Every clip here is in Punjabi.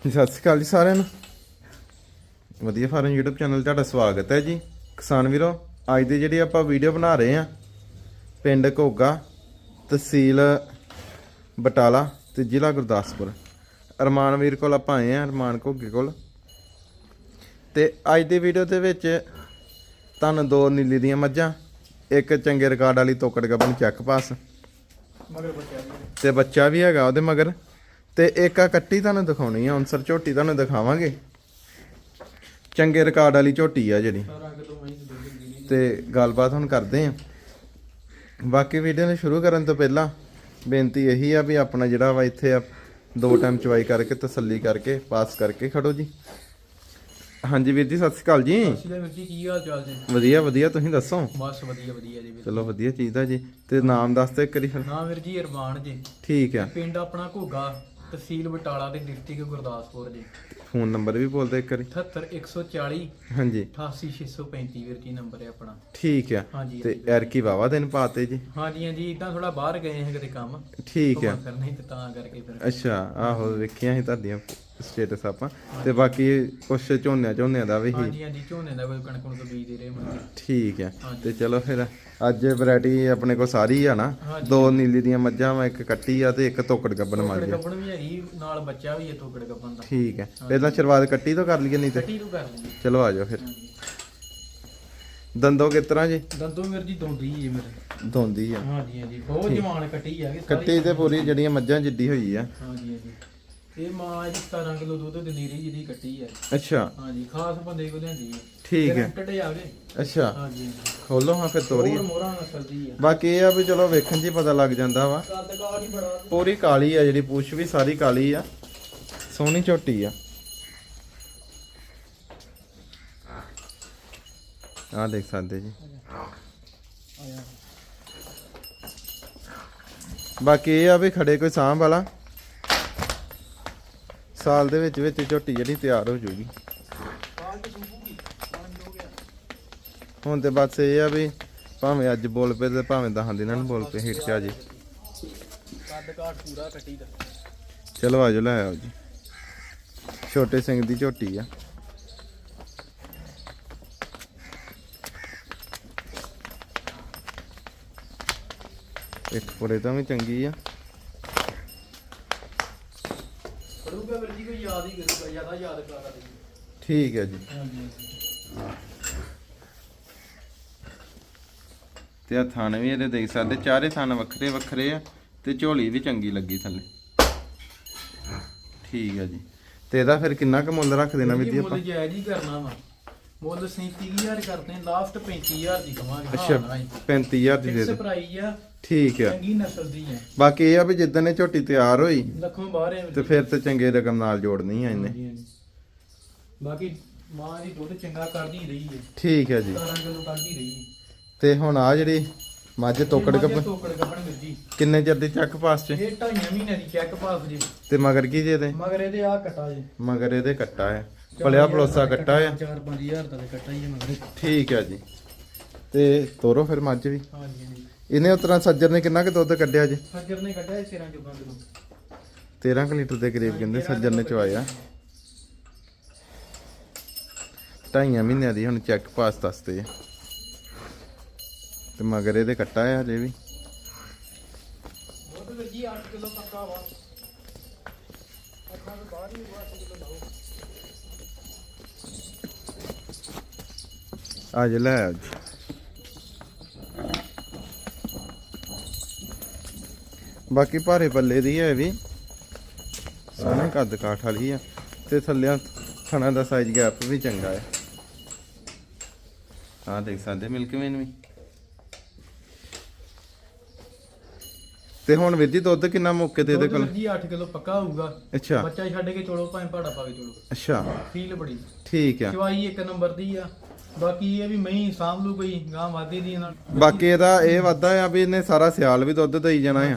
ਸਤਿ ਸ਼੍ਰੀ ਅਕਾਲ ਜੀ ਸਾਰਿਆਂ ਨੂੰ। ਵਧੀਆ ਫਾਰਮ YouTube ਚੈਨਲ ਤੁਹਾਡਾ ਸਵਾਗਤ ਹੈ ਜੀ। ਕਿਸਾਨ ਵੀਰੋ ਅੱਜ ਦੀ ਜਿਹੜੀ ਆਪਾਂ ਵੀਡੀਓ ਬਣਾ ਰਹੇ ਆ ਪਿੰਡ ਘੋਗਾ ਤਹਿਸੀਲ ਬਟਾਲਾ ਤੇ ਜ਼ਿਲ੍ਹਾ ਗੁਰਦਾਸਪੁਰ। ਅਰਮਾਨ ਵੀਰ ਕੋਲ ਆਪਾਂ ਆਏ ਆ ਅਰਮਾਨ ਘੋਗੇ ਕੋਲ। ਤੇ ਅੱਜ ਦੀ ਵੀਡੀਓ ਦੇ ਵਿੱਚ ਤੁਹਾਨੂੰ ਦੋ ਨੀਲੀ ਦੀਆਂ ਮੱਝਾਂ ਇੱਕ ਚੰਗੇ ਰਿਕਾਰਡ ਵਾਲੀ ਤੋਕੜ ਗੱਬਨ ਚੈੱਕ ਪਾਸ। ਮਗਰ ਬੱਚਾ ਵੀ ਤੇ ਬੱਚਾ ਵੀ ਹੈਗਾ ਉਹਦੇ ਮਗਰ। ਤੇ ਇੱਕ ਆ ਕੱਟੀ ਤੁਹਾਨੂੰ ਦਿਖਾਉਣੀ ਆ ਅਨਸਰ ਝੋਟੀ ਤੁਹਾਨੂੰ ਦਿਖਾਵਾਂਗੇ। ਚੰਗੇ ਰਿਕਾਰਡ ਵਾਲੀ ਝੋਟੀ ਆ ਜਿਹੜੀ। 17 ਕਿਲੋ ਮਹੀਂ ਦੀ ਦੁੱਧ ਦਿੰਦੀ ਨਹੀਂ ਤੇ ਗੱਲਬਾਤ ਹੁਣ ਕਰਦੇ ਆ। ਬਾਕੀ ਵੀਡੀਓ ਨੂੰ ਸ਼ੁਰੂ ਕਰਨ ਤੋਂ ਪਹਿਲਾਂ ਬੇਨਤੀ ਇਹੀ ਆ ਵੀ ਆਪਣਾ ਜਿਹੜਾ ਵਾ ਇੱਥੇ ਆ ਦੋ ਟਾਈਮ ਚਵਾਈ ਕਰਕੇ ਤਸੱਲੀ ਕਰਕੇ ਪਾਸ ਕਰਕੇ ਖੜੋ ਜੀ। ਹਾਂਜੀ ਵੀਰ ਜੀ ਸਤਿ ਸ਼੍ਰੀ ਅਕਾਲ ਜੀ। ਅਸੀਂ ਵੀਰ ਜੀ ਕੀ ਹਾਲ ਚਾਲ ਜੀ? ਵਧੀਆ ਵਧੀਆ ਤੁਸੀਂ ਦੱਸੋ? ਬਸ ਵਧੀਆ ਵਧੀਆ ਜੀ ਵੀਰ ਚਲੋ ਵਧੀਆ ਚੀਜ਼ ਆ ਜੀ। ਤੇ ਨਾਮ ਦੱਸ ਤੇ ਇੱਕ ਵਾਰੀ ਫਿਰ। ਨਾ ਵੀਰ ਜੀ ਅਰਮਾਨ ਜੀ। ਠੀਕ ਆ। ਪਿੰਡ ਆਪਣਾ ਘੋਗਾ। ਤਹਿਸੀਲ ਬਟਾਲਾ ਤੇ ਡਿਸਟ੍ਰਿਕਟ ਗੁਰਦਾਸਪੁਰ ਜੀ। ਫੋਨ ਨੰਬਰ ਵੀ ਬੋਲ ਦੇ ਇੱਕ ਵਾਰੀ। 78140 ਹਾਂਜੀ। 88635 ਵੀਰ ਜੀ ਨੰਬਰ ਹੈ ਆਪਣਾ। ਠੀਕ ਆ। ਹਾਂਜੀ ਤੇ ਐਰਕੀ ਵਾਵਾ ਦਿਨ ਪਾਤੇ ਜੀ। ਹਾਂਜੀ ਹਾਂਜੀ ਇਦਾਂ ਥੋੜਾ ਬਾਹਰ ਗਏ ਹਾਂ ਕਿਤੇ ਕੰਮ। ਠੀਕ ਆ। ਫਿਰ ਨਹੀਂ ਤੇ ਤਾਂ ਕਰਕੇ ਫਿਰ। ਅੱਛਾ ਆਹੋ ਵੇਖੀਆਂ ਸੀ ਤੁਹਾਡੀਆਂ। ਸਟੇਟਸ ਆਪਾਂ। ਤੇ ਬਾਕੀ ਕੁਛ ਝੋਨਿਆਂ ਝੋਨਿਆਂ ਦਾ ਵੀ ਹਾਂਜੀ ਹਾਂਜੀ ਝੋਨੇ ਦਾ ਕੋਈ ਕਣਕ ਨੂੰ ਬੀਜ ਦੇ ਰਹੇ ਮੁੰਡੇ ਠੀਕ ਹਾਂਜੀ। ਤੇ ਚਲੋ ਫਿਰ ਅੱਜ ਵੈਰਾਈਟੀ ਆਪਣੇ ਕੋਲ ਸਾਰੀ ਆ ਨਾ। ਦੋ ਨੀਲੀ ਦੀਆਂ ਮੱਝਾਂ ਵਾ ਇੱਕ ਕੱਟੀ ਆ ਤੇ ਇੱਕ ਤੋਕੜ ਗੱਬਨ ਮੱਝ ਆ। ਗੱਬਣ ਵੀ ਹੈਗੀ ਨਾਲ ਬੱਚਾ ਵੀ ਹੈ ਤੋਕੜ ਗੱਬਣ ਦਾ। ਠੀਕ ਆ। ਪਹਿਲਾਂ ਸ਼ੁਰੂਆਤ ਕੱਟੀ ਤੋਂ ਕਰ ਲਈਏ ਨਹੀਂ ਤੇ? ਕੱਟੀ ਨੂੰ ਕਰ ਲਈ ਚਲੋ ਆ ਜਾਓ ਫਿਰ। ਦੰਦੋ ਕਿਸ ਤਰ੍ਹਾਂ ਜੀ? ਦੰਦੋਂ ਵੀਰ ਜੀ ਦੋਂਦੀ ਜੀ ਮੇਰੇ। ਦੋਂਦੀ ਆ। ਹਾਂਜੀ ਹਾਂਜੀ। ਬਹੁਤ ਜਵਾਨ ਕੱਟੀ ਆ ਕਿ ਕੱਟੀ ਤੇ ਪੂਰੀ ਜਿਹੜੀਆਂ ਮੱਝਾਂ ਜਿੱਡੀ ਹੋਈ ਆ। ਹਾਂਜੀ ਹਾਂਜੀ। ਇਹ ਮਾਂ ਇਹਦੀ 17 ਕਿਲੋ ਦੁੱਧ ਦਿੰਦੀ ਰਹੀ ਜਿਹਦੀ ਕੱਟੀ ਹੈ। ਅੱਛਾ। ਹਾਂਜੀ ਖਾਸ ਬੰਦੇ ਕੋ ਲਿਆਂਦੀ ਹੈ। ਠੀਕ ਹੈ। ਟਟੇ ਆਵੇ। ਅੱਛਾ। ਹਾਂਜੀ ਖੋਲੋ ਹਾਂ ਫਿਰ ਤੋਰੀ ਹੋਰ ਮੋਹਰਾਂ ਨਸਲ ਦੀ ਆ। ਬਾਕੀ ਇਹ ਆ ਵੀ ਚਲੋ ਵੇਖਣ 'ਚ ਹੀ ਪਤਾ ਲੱਗ ਜਾਂਦਾ ਵਾ। ਕੱਦ ਕਾਠ ਹੀ ਬੜਾ ਪੂਰੀ ਕਾਲੀ ਆ ਜਿਹੜੀ ਪੂਛ ਵੀ ਸਾਰੀ ਕਾਲੀ ਆ। ਸੋਹਣੀ ਝੋਟੀ ਆ। ਆ ਦੇਖ ਸਕਦੇ ਜੀ। ਬਾਕੀ ਇਹ ਆ ਵੀ ਖੜੇ ਕੋਈ ਸਾਂਭ ਵਾਲਾ। ਸਾਲ ਦੇ ਵਿੱਚ ਵਿੱਚ ਝੋਟੀ ਜਿਹੜੀ ਤਿਆਰ ਹੋ ਜੂਗੀ। ਹੁਣ ਤੇ ਬਸ ਇਹ ਆ ਵੀ ਭਾਵੇਂ ਅੱਜ ਬੋਲ ਪਏ ਤੇ ਭਾਵੇਂ ਦਹਾਂ ਦਿਨਾਂ ਨੂੰ ਬੋਲ ਪਏ ਹਿੱਟ ਚ ਆ ਜੀ। ਕੱਦ ਕਾਠ ਪੂਰਾ ਕੱਟੀ ਦਾ ਚਲੋ ਆਜੋ ਲੈ ਆਓ ਜੀ। ਛੋਟੇ ਸਿੰਘ ਦੀ ਝੋਟੀ ਆ। ਇੱਕ ਪੁਰੇ ਤਾਂ ਵੀ ਚੰਗੀ ਆ। ਜ਼ਿਆਦਾ ਯਾਦ ਕਰਾ ਠੀਕ ਹੈ ਜੀ। ਹਾਂਜੀ। ਤੇ ਆ ਥਣ ਵੀ ਇਹਦੇ ਦੇਖ ਸਕਦੇ ਚਾਰੇ ਥਣ ਵੱਖਰੇ ਵੱਖਰੇ ਆ ਤੇ ਝੋਲੀ ਵੀ ਚੰਗੀ ਲੱਗੀ ਥੱਲੇ। ਠੀਕ ਹੈ ਜੀ। ਤੇ ਇਹਦਾ ਫਿਰ ਕਿੰਨਾ ਕੁ ਮੁੱਲ ਰੱਖ ਦੇਣਾ ਵੀ ਜੀ ਆਪਾਂ? ਮੁੱਲ ਜਾਇਜ਼ ਹੀ ਕਰਨਾ ਵਾ। ਮੁੱਲ 37000 ਕਰਦੇ ਆ ਲਾਸਟ 35000 ਦੀ ਕਵਾਂਗੇ। ਅੱਛਾ 35000 ਦੀ ਦੇ ਦੇ ਪ੍ਰਾਈਸ ਆ ਠੀਕ ਹੈ ਚੰਗੀ ਨਸਲ ਦੀ ਆ। ਬਾਕੀ ਇਹ ਆ ਵੀ ਜਿੱਦਣ ਇਹ ਝੋਟੀ ਤਿਆਰ ਹੋਈ ਲੱਖੋਂ ਬਾਹਰ ਹੈ ਤੇ ਫਿਰ ਤੇ ਚੰਗੇ ਰਕਮ ਨਾਲ ਜੋੜਨੀ ਆ ਇਹਨੇ। ਬਾਕੀ ਮਾਂ ਦੀ ਦੁੱਧ ਚੰਗਾ ਕਰਦੀ ਰਹੀ ਹੈ। ਠੀਕ ਹੈ ਜੀ। 17 ਕਿਲੋ ਕੱਢਦੀ ਰਹੀ ਹੈ। ਤੇ ਹੁਣ ਆ ਜਿਹੜੀ ਮੱਝ ਤੋਕੜ ਕੱਪ ਤੋਕੜ ਕੱਪਣ ਵੀਰ ਜੀ। ਕਿੰਨੇ ਚਿਰ ਦੀ ਚੱਕ ਪਾਸ ਚ? ਇਹ ਢਾਈਆਂ ਮਹੀਨੇ ਦੀ ਚੈੱਕ ਪਾਸ ਜੀ। ਤੇ ਮਗਰ ਕੀ ਜੇ ਦੇ ਮਗਰ ਇਹਦੇ ਆ ਕਟਾ ਜੀ। ਮਗਰ ਇਹਦੇ ਕੱਟਾ ਆ ਭਲਿਆ ਪਲੋਸਾ ਕੱਟਾ ਆ। 4-5000 ਦਾ ਕੱਟਾ ਹੀ ਹੈ ਮਗਰ। ਠੀਕ ਹੈ ਜੀ। ਤੇ ਤੋਰੋ ਫਿਰ ਮੱਝ ਵੀ। ਹਾਂਜੀ ਹਾਂਜੀ। ਇਹਨੇ ਉਤਰਾ ਸੱਜਰ ਨੇ ਕਿੰਨਾ ਕੁ ਦੁੱਧ ਕੱਢਿਆ ਜੀ? ਸੱਜਰ ਨੇ ਕੱਢਿਆ 13 ਚੋਂ ਕਿਲੋ। 13 ਕੁ ਲੀਟਰ ਦੇ ਕਰੀਬ ਕਹਿੰਦੇ ਸੱਜਰ ਨੇ ਚਵਾਇਆ। ਢਾਈਆਂ ਮਹੀਨਿਆਂ ਦੀ ਹੁਣ ਚੈੱਕ ਪਾਸ ਦੱਸਦੇ ਆ। ਤੇ ਮਗਰ ਇਹਦੇ ਕੱਟਾ ਆ ਜੇ ਵੀ। ਦੁੱਧ ਜੀ 8 ਕਿਲੋ ਪੱਕਾ ਵਾ। ਅੱਖਾਂ ਤੋਂ ਬਾਹਰ ਹੀ 8 ਕਿਲੋ ਲਾਓ। ਆ ਜੇ ਲੈ ਆ ਜੀ। ਬਾਕੀ ਭਾਰੇ ਪੱਲੇ ਦੀ ਹੈ ਵੀ। ਸੋਹਣੇ ਕੱਦ ਕਾਠ ਵਾਲੀ ਆ। ਤੇ ਥੱਲਿਆਂ ਥਣਾ ਦਾ ਸਾਈਜ਼ ਗੈਪ ਵੀ ਚੰਗਾ ਹੈ ਆ ਦੇਖ ਸਕਦੇ ਮਿਲਕ ਵੇਨ ਵੀ। ਤੇ ਹੁਣ ਵੀਰ ਜੀ ਦੁੱਧ ਕਿੰਨਾ ਮੌਕੇ ਤੇ ਇਹਦੇ ਕੋਲ? ਜੀ 8 ਕਿਲੋ ਪੱਕਾ ਹੋਊਗਾ। ਅੱਛਾ। ਬੱਚਾ ਛੱਡ ਕੇ ਚੋਲੋ ਭਾਵੇਂ ਭਾੜਾ ਪਾ ਕੇ ਚੋਲੋ। ਅੱਛਾ। ਫੀਲ ਬੜੀ। ਠੀਕ ਆ। ਚਵਾਈ ਇੱਕ ਨੰਬਰ ਦੀ ਆ। ਬਾਕੀ ਇਹ ਵੀ ਮਹੀਂ ਸਾਂਭ ਲੂ ਕੋਈ ਗਾਂ ਵਾਦੀ ਦੀ ਨਾਲ ਬਾਕੀ ਇਹਦਾ ਇਹ ਵਾਧਾ ਆ ਵੀ ਇਹਨੇ ਸਾਰਾ ਸਿਆਲ ਵੀ ਦੁੱਧ ਦੇਈ ਜਾਣਾ ਆ।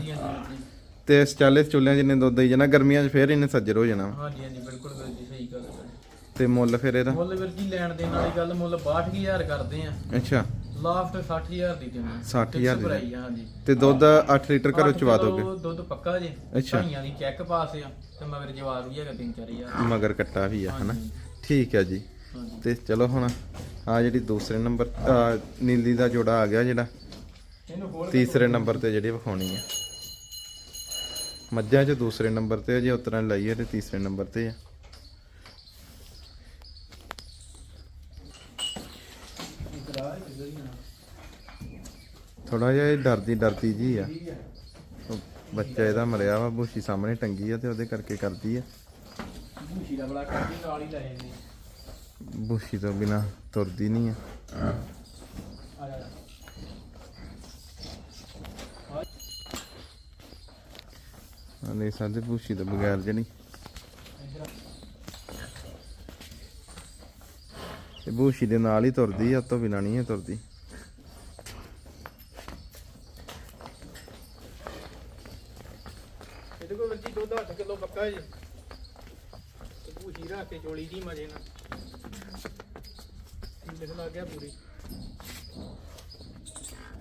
ਤੇ 40 ਚੁੱਲਿਆਂ ਜਿੰਨੇ ਦੁੱਧ ਦੇਈ ਜਾਣਾ ਗਰਮੀਆਂ 'ਚ ਫੇਰ ਇਹਨੇ ਸੱਜਰ ਹੋ ਜਾਣਾ। ਹਾਂਜੀ ਹਾਂਜੀ ਬਿਲਕੁਲ ਵੀਰ ਜੀ ਸਹੀ ਗੱਲ ਹੈ ਤੇ ਮੁੱਲ ਫਿਰ ਇਹਦਾ? ਮੁੱਲ ਵੀਰ ਜੀ ਲੈਣ ਦੇਣ ਵਾਲੀ ਗੱਲ ਮੁੱਲ 62000 ਕਰਦੇ ਆ। ਅੱਛਾ। ਲਾਸਟ 60000 ਦੀ ਦੇਣਾ 60,000 ਦੀ। ਭਰਾਈ ਆ ਹਾਂਜੀ। ਤੇ ਦੁੱਧ 8 ਲੀਟਰ ਘਰੋਂ ਚਵਾ ਦੋਗੇ? ਦੁੱਧ ਪੱਕਾ ਜੇ ਅੱਛਾ। ਢਾਈਆਂ ਦੀ ਚੈੱਕ ਪਾਸ ਆ ਤੇ ਮਗਰ ਜਵਾਬ ਵੀ ਹੈਗਾ 3-4000 ਮਗਰ ਕੱਟਾ ਵੀ ਆ ਹਨਾ। ਠੀਕ ਹੈ ਜੀ। ਤੇ ਚਲੋ ਹੁਣ ਆ ਜਿਹੜੀ ਦੂਸਰੇ ਨੰਬਰ ਨੀਲੀ ਦਾ ਜੋੜਾ ਆ ਗਿਆ ਜਿਹੜਾ। ਤੀਸਰੇ ਨੰਬਰ ਤੇ ਜਿਹੜੀ ਵਿਖਾਉਣੀ ਆ। ਮੱਝਾਂ 'ਚ ਦੂਸਰੇ ਨੰਬਰ ਤੇ ਜੇ ਉਤਰਾਂ ਲਾਈਏ ਤੇ ਤੀਸਰੇ ਨੰਬਰ ਤੇ ਆ। ਥੋੜਾ ਜਿਹਾ ਇਹ ਡਰਦੀ ਡਰਦੀ ਜੀ ਆ। ਬੱਚਾ ਇਹਦਾ ਮਰਿਆ ਵਾ ਬੂਸ਼ੀ ਸਾਹਮਣੇ ਟੰਗੀ ਆ ਤੇ ਉਹਦੇ ਕਰਕੇ ਕਰਦੀ ਆ। ਭੂਸ਼ੀ ਦਾ ਬੜਾ ਕਰਦੀ ਨਾਲ ਹੀ ਲੈ ਜਾਂਦੇ। ਬੂਸ਼ੀ ਤੋਂ ਬਿਨਾ ਤੁਰਦੀ ਨਹੀਂ ਆ। ਆ ਸਾਡੇ ਬੂਸ਼ੀ ਤੋਂ ਬਗੈਰ ਜਿਹੜੀ ਇੱਧਰ ਬੂਸ਼ੀ ਦੇ ਨਾਲ ਹੀ ਤੁਰਦੀ ਆ ਤੋਂ ਬਿਨਾ ਨਹੀਂ ਇਹ ਤੁਰਦੀ। ਇਹਦੇ ਕੋਲ ਵਰਜੀ ਦੁੱਧ 8 ਕਿਲੋ ਪੱਕਾ ਜੀ। ਤੇ ਭੂਸ਼ੀ ਰੱਖ ਕੇ ਚੋਲੀ ਦੀ ਮਜੇ ਨਾਲ। ਲਿਖ ਲੱਗ ਗਿਆ ਪੂਰੀ।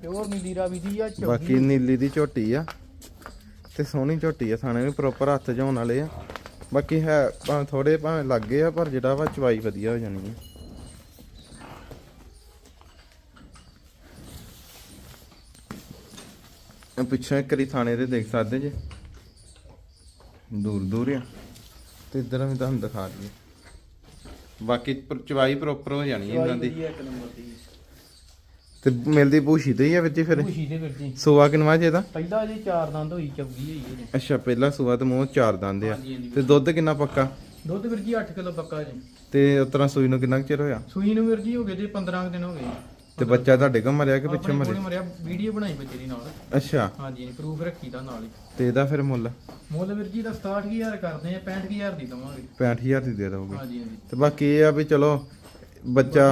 ਪਿਓਰ ਨੀਲੀ ਰਾਵੀ ਦੀ ਆ, ਚੌਗੀ ਬਾਕੀ ਨੀਲੀ ਦੀ ਝੋਟੀ ਆ ਤੇ ਸੋਹਣੀ ਝੋਟੀ ਆ, ਥਾਣੇ ਵੀ ਪ੍ਰੋਪਰ ਹੱਥ ਜਾਉਣ ਵਾਲੇ ਆ। ਬਾਕੀ ਹੈ ਭਾਵੇਂ ਥੋੜੇ ਭਾਵੇਂ ਲੱਗੇ ਆ, ਪਰ ਜਿਹੜਾ ਵਾ ਚਵਾਈ ਵਧੀਆ ਹੋ ਜਾਣੀ ਆ। ਇਹ ਪਿੱਛੇ ਇੱਕ ਵਾਰੀ ਥਾਣੇ ਦੇ ਦੇਖ ਸਕਦੇ ਜੇ? ਦੂਰ ਦੂਰ ਆ। ਤੇ ਇਧਰ ਵੀ ਤੁਹਾਨੂੰ ਦਿਖਾ ਦਈਏ। ਬਾਕੀ ਪਰ- ਚਵਾਈ ਪ੍ਰੋਪਰ ਹੋ ਜਾਣੀ ਹੈ ਇਹਨਾਂ ਦੀ। ਵਧੀਆ ਇੱਕ ਨੰਬਰ ਦੀ। ਤੇ ਮਿਲਦੀ ਭੂਸ਼ੀ ਤੇ ਹੀ ਆ ਵਿੱਚ ਹੀ ਫਿਰ? ਭੂਸ਼ੀ ਦੇ ਵਰਜੀ ਸੋਆ ਕਿਨਵਾ ਜੇ ਇਹਦਾ ਪਹਿਲਾਂ ਜੀ ਚਾਰ ਦੰਦ ਹੋਈ ਚੌਗੀ ਹੋਈ ਇਹਦੇ। ਅੱਛਾ ਪਹਿਲਾ ਸੂਆ ਤੇ ਮੂੰਹ ਚਾਰ ਦੰਦ ਆ। ਹਾਂਜੀ, ਹਾਂਜੀ। ਤੇ ਦੁੱਧ ਕਿੰਨਾ ਪੱਕਾ? ਦੁੱਧ ਵੀਰ ਜੀ 8 ਕਿਲੋ ਪੱਕਾ ਜੀ। ਤੇ ਉਤਰਾ ਸੂਈ ਨੂੰ ਕਿੰਨਾ ਕੁ ਚਿਰ ਹੋਇਆ? ਸੂਈ ਨੂੰ ਵੀਰ ਜੀ ਹੋ ਗਏ ਜੀ 15 ਕੁ ਦਿਨ ਹੋ ਗਏ। ਤੇ ਬੱਚਾ ਤੁਹਾਡੇ ਕੋਲ ਮਰਿਆ ਕਿ ਪਿੱਛੇ ਮਰਿਆ? ਮਰਿਆ ਵੀਡੀਓ ਬਣਾਈ ਬੱਚੇ ਦੀ ਨਾਲ। ਅੱਛਾ। ਹਾਂਜੀ ਪ੍ਰੂਫ ਰੱਖੀ ਦਾ ਨਾਲ ਹੀ। ਤੇ ਇਹਦਾ ਫਿਰ ਮੁੱਲ? ਮੁੱਲ ਵੀਰ ਜੀ ਦਾ 67000 ਕਰਦੇ ਆ 65000 ਦੀ ਦਵਾਂਗੇ। 65000 ਦੀ ਦੇ ਦੋਗੇ ਹਾਂਜੀ ਹਾਂਜੀ। ਤੇ ਬਾਕੀ ਇਹ ਆ ਵੀ ਚਲੋ ਬੱਚਾ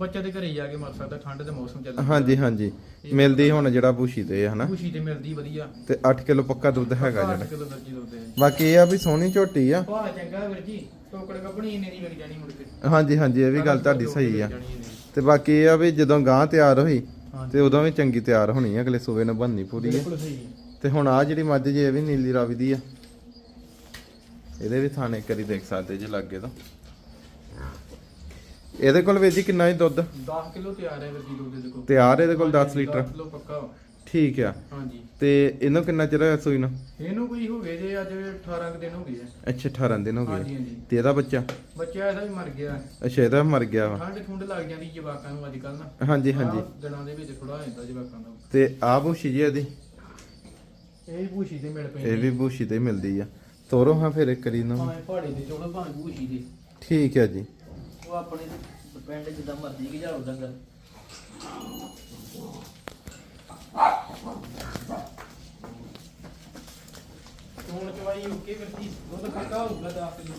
ਬੱਚਾ ਦੇ ਘਰੇ ਜਾ ਕੇ ਮਰ ਸਕਦਾ ਠੰਡ ਦੇ ਮੌਸਮ ਚੱਲ ਹਾਂਜੀ ਹਾਂਜੀ। ਮਿਲਦੀ ਹੁਣ ਜਿਹੜਾ ਭੂਸ਼ੀ ਤੇ ਹਨਾ? ਖੁਸ਼ੀ ਤੇ ਮਿਲਦੀ ਵਧੀਆ। ਤੇ 8 ਕਿਲੋ ਪੱਕਾ ਦੁੱਧ ਹੈਗਾ ਜਿਹੜਾ। 8 ਕਿਲੋ ਦਰਜੀ ਦੁੱਧ ਹੈ। ਬਾਕੀ ਇਹ ਆ ਵੀ ਸੋਹਣੀ ਝੋਟੀ ਆ। ਭਾਅ ਚੰਗਾ ਵੀਰ ਜੀ। ਟੋਕੜ ਕੱਪਣੀ ਇੰਨੇ ਦੀ ਵਿਕ ਜਾਣੀ ਮੁੜ ਕੇ। ਹਾਂਜੀ ਹਾਂਜੀ ਇਹ ਵੀ ਗੱਲ ਤੁਹਾਡੀ ਸਹੀ ਆ। ਤੇ ਬਾਕੀ ਇਹ ਆ ਵੀ ਜਦੋਂ ਗਾਂ ਤਿਆਰ ਹੋਈ ਤੇ ਉਦੋਂ ਵੀ ਚੰਗੀ ਤਿਆਰ ਹੋਣੀ ਆ ਅਗਲੇ ਸੂਬੇ ਨੂੰ ਬੰਨੀ ਪੂਰੀ ਹੈ ਬਿਲਕੁਲ ਸਹੀ ਹੈ ਤੇ ਹੁਣ ਆ ਜਿਹੜੀ ਮੱਝ ਜੇ ਇਹ ਵੀ ਨੀਲੀ ਰਾਵੀ ਦੀ ਆ ਇਹਦੇ ਵੀ ਥਾਣੇ ਕਰੀ ਦੇਖ ਸਕਦੇ ਜੇ ਲੱਗੇ ਤਾਂ। ਇਹਦੇ ਕੋਲ ਵੀਰ ਜੀ ਕਿੰਨਾ ਹੀ ਦੁੱਧ? 10 ਕਿਲੋ ਤਿਆਰ ਹੈ ਵੀਰ ਜੀ ਦੁੱਧ ਦੇ ਕੋਲ। ਤਿਆਰ ਇਹਦੇ ਕੋਲ 10 ਲੀਟਰ। ਕਿਲੋ ਪੱਕਾ ਠੀਕ ਆ। ਹਾਂਜੀ। ਤੇ ਇਹਨੂੰ ਕਿੰਨਾ ਚਿਰ ਹੋਇਆ ਸੂਈ ਨੂੰ? ਇਹਨੂੰ ਕੋਈ ਹੋ ਗਏ ਜੇ ਅੱਜ 18 ਕੁ ਦਿਨ ਹੋ ਗਏ ਆ। ਅੱਛਾ 18 ਦਿਨ ਹੋ ਹਾਂਜੀ ਗਏ। ਹਾਂਜੀ ਤੇ ਇਹਦਾ ਬੱਚਾ? ਬੱਚਾ ਇਹਦਾ ਵੀ ਮਰ ਗਿਆ। ਅੱਛਾ ਇਹਦਾ ਮਰ ਗਿਆ ਵਾ। ਠੰਡ ਠੁੰਡ ਲੱਗ ਜਾਂਦੀ ਜਵਾਕਾਂ ਨੂੰ ਅੱਜ ਕੱਲ ਨਾ। ਹਾਂਜੀ ਹਾਂਜੀ। ਆਹ ਦਿਨਾਂ ਦੇ ਵਿੱਚ ਥੋੜਾ ਜਾਂਦਾ ਜਵਾਕਾਂ ਦਾ। ਤੇ ਆ ਬੂਸ਼ੀ ਜੀ ਇਹਦੀ? ਇਹ ਭੂਸ਼ੀ ਤੇ ਮਿਲ ਇਹ ਪੈਂਦੀ ਵੀ ਬੂਸ਼ੀ ਤੇ ਮਿਲਦੀ ਆ। ਤੋਰੋ ਹਾਂ ਫਿਰ ਇੱਕ ਵਾਰੀ ਨੂੰ ਭਾਵੇਂ ਪਹਾੜੇ ਦੇ ਚੋਲੋ ਭਾਵੇਂ ਭੂਸ਼ੀ ਦੇ ਠੀਕ ਹੈ ਜੀ। ਉਹ ਆਪਣੇ ਪਿੰਡ ਜਿੱਦਾਂ ਮਰਜ਼ੀ ਕਿ ਜਾਓ ਡੰਗਰ। ਚੋਣ ਚਵਾਈ ਓਕੇ ਕਰਦੀ ਦੁੱਧ ਪੱਕਾ ਹੋਊਗਾ 10 ਕਿਲੋ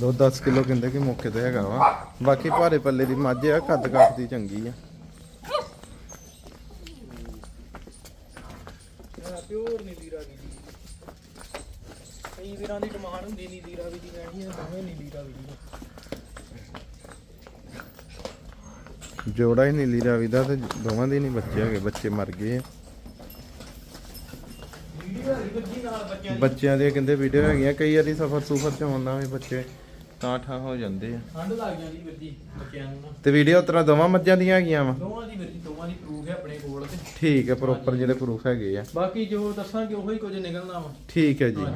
ਦੋ 10 ਕਿਲੋ ਕਹਿੰਦੇ ਕਿ ਮੌਕੇ ਤੇ ਹੈਗਾ ਵਾ। ਬਾਕੀ ਭਾਰੇ ਪੱਲੇ ਦੀ ਮੱਝ ਆ ਕੱਦ ਕੱਟ ਦੀ ਚੰਗੀ ਆ। ਪਿਓਰ ਨੀਲੀ ਰਾਵੀ ਦੀ ਕਈ ਵੀਰਾਂ ਦੀ ਡਿਮਾਂਡ ਹੁੰਦੀ ਨੀਲੀ ਰਾਵੀ ਦੀ ਲੈਣੀ ਹੈ ਦੋਵੇਂ ਨੀਲੀ ਰਾਵੀ ਦੀ ਜੋੜਾ ਹੀ ਨੀਲੀ ਰਾਵੀ ਦਾ ਤੇ ਦੋਵਾਂ ਦੇ ਨਹੀਂ ਬੱਚੇ ਹੈਗੇ ਬੱਚੇ ਮਰ ਗਏ ਆ। ਬੱਚਿਆਂ ਦੀਆਂ ਕਹਿੰਦੇ ਵੀਡੀਓ ਹੈਗੀਆਂ ਕਈ ਵਾਰੀ ਸਫਰ ਸੁਫਰ ਚ ਆਉਂਦਾ ਵੀ ਬੱਚੇ ਤਾਂ ਠਾ ਹੋ ਜਾਂਦੇ ਆ। ਠੰਡ ਲੱਗ ਜਾਂਦੀ ਵੀਰਜੀ ਬੱਚਿਆਂ ਨੂੰ ਤੇ ਵੀਡੀਓ ਉਤਰਾ ਦੋਵਾਂ ਮੱਝਾਂ ਦੀਆਂ ਹੈਗੀਆਂ ਵਾ? ਦੋਵਾਂ ਦੀ ਵੀਰਜੀ ਦੋਵਾਂ ਦੀ ਪ੍ਰੂਫ ਹੈ ਆਪਣੇ ਕੋਲ ਤੇ। ਠੀਕ ਹੈ ਪ੍ਰੋਪਰ ਜਿਹੜੇ ਪ੍ਰੂਫ ਹੈਗੇ ਆ। ਬਾਕੀ ਜੋ ਦੱਸਾਂਗੇ ਉਹੀ ਕੁਝ ਨਿਕਲਣਾ ਵਾ। ਠੀਕ ਹੈ ਜੀ।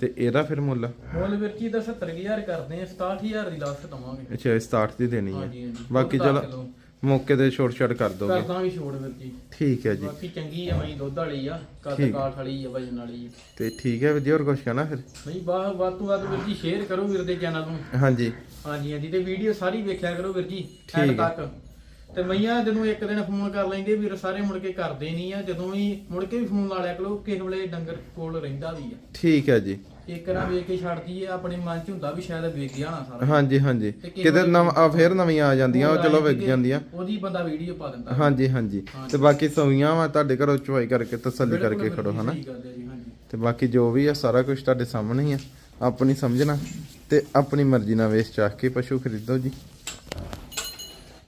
ਤੇ ਇਹਦਾ ਫਿਰ ਮੁੱਲ? ਮੁੱਲ ਵੀਰਜੀ ਦਾ 70000 ਕਰਦੇ ਆ 67000 ਦੀ ਲਾਸਟ ਦਵਾਂਗੇ। ਅੱਛਾ 67 ਦੀ ਦੇਣੀ ਹੈ। ਬਾਕੀ ਚਲੋ। ਮੌਕੇ ਤੇ ਛੋਟ ਛੜ ਕਰ ਦੋਗੇ? ਕਰਦਾ ਵੀ ਛੋੜ ਵੀਰਜੀ ਠੀਕ ਹੈ ਜੀ। ਬਾਕੀ ਚੰਗੀ ਆ ਮਈ ਦੁੱਧ ਵਾਲੀ ਆ ਕੱਦ ਠੀਕ। ਕਾਠ ਵਾਲੀ ਆ ਵਜਨ ਵਾਲੀ ਆ ਤੇ ਠੀਕ ਹੈ ਵਧੀਆ ਹੋਰ ਕੁਛ ਕਹਿਣਾ ਫਿਰ? ਨਹੀਂ ਬਾਹ ਵੱਧ ਤੋਂ ਵੱਧ ਵੀਰ ਜੀ ਸ਼ੇਅਰ ਕਰੋ ਵੀਰ ਦੇ ਚੈਨਲ ਨੂੰ। ਹਾਂਜੀ। ਹਾਂਜੀ ਹਾਂਜੀ ਤੇ ਵੀਡੀਓ ਸਾਰੀ ਵੇਖਿਆ ਕਰੋ ਵੀਰ ਜੀ ਠੀਕ ਐਂਡ ਹੈ। ਤੱਕ। ਤੇ ਮਈਆਂ ਜਦੋਂ ਇੱਕ ਦਿਨ ਫੋਨ ਕਰ ਲੈਂਦੇ ਵੀਰ ਸਾਰੇ ਮੁੜ ਕੇ ਕਰਦੇ ਨਹੀਂ ਆ। ਜਦੋਂ ਵੀ ਮੁੜ ਕੇ ਵੀ ਫੋਨ ਲਾ ਲਿਆ ਕਰੋ ਕਿਸੇ ਵੇਲੇ ਡੰਗਰ ਕੋਲ ਰਹਿੰਦਾ ਵੀ ਆ। ਠੀਕ ਹੈ ਜੀ। ਇੱਕ ਰਾਂ ਵੇਖ ਕੇ ਛੱਡਦੀ ਹੈ ਆਪਣੇ ਮਨ ਚ ਹੁੰਦਾ ਵੀ ਸ਼ਾਇਦ ਵੇਖ ਗਿਆ ਨਾ ਸਾਰਾ। ਹਾਂਜੀ ਹਾਂਜੀ। ਤੇ ਕਿਸੇ ਕਿਤੇ ਨਵ ਆ ਫੇਰ ਨਵੀਆਂ ਆ ਜਾਂਦੀਆਂ ਉਹ ਚਲੋ ਵਿਕ ਜਾਂਦੀਆਂ। ਉਹਦੀ ਬੰਦਾ ਵੀਡੀਓ ਪਾ ਦਿੰਦਾ। ਹਾਂਜੀ ਹਾਂਜੀ। ਤੇ ਬਾਕੀ ਸੌਈਆਂ ਵਾ ਤੁਹਾਡੇ ਘਰੋਂ ਚੁਆਈ ਕਰਕੇ ਤਸੱਲੀ ਕਰਕੇ ਖੜੋ ਹਨਾ? ਤੇ ਬਾਕੀ ਜੋ ਵੀ ਆ ਸਾਰਾ ਕੁਝ ਤੁਹਾਡੇ ਸਾਹਮਣੇ ਹੀ ਆ। ਆਪਣੀ ਸਮਝਣਾ ਤੇ ਆਪਣੀ ਮਰਜ਼ੀ ਨਾਲ ਵੇਚ ਚਾਹ ਕੇ ਪਸ਼ੂ ਖਰੀਦੋ ਜੀ।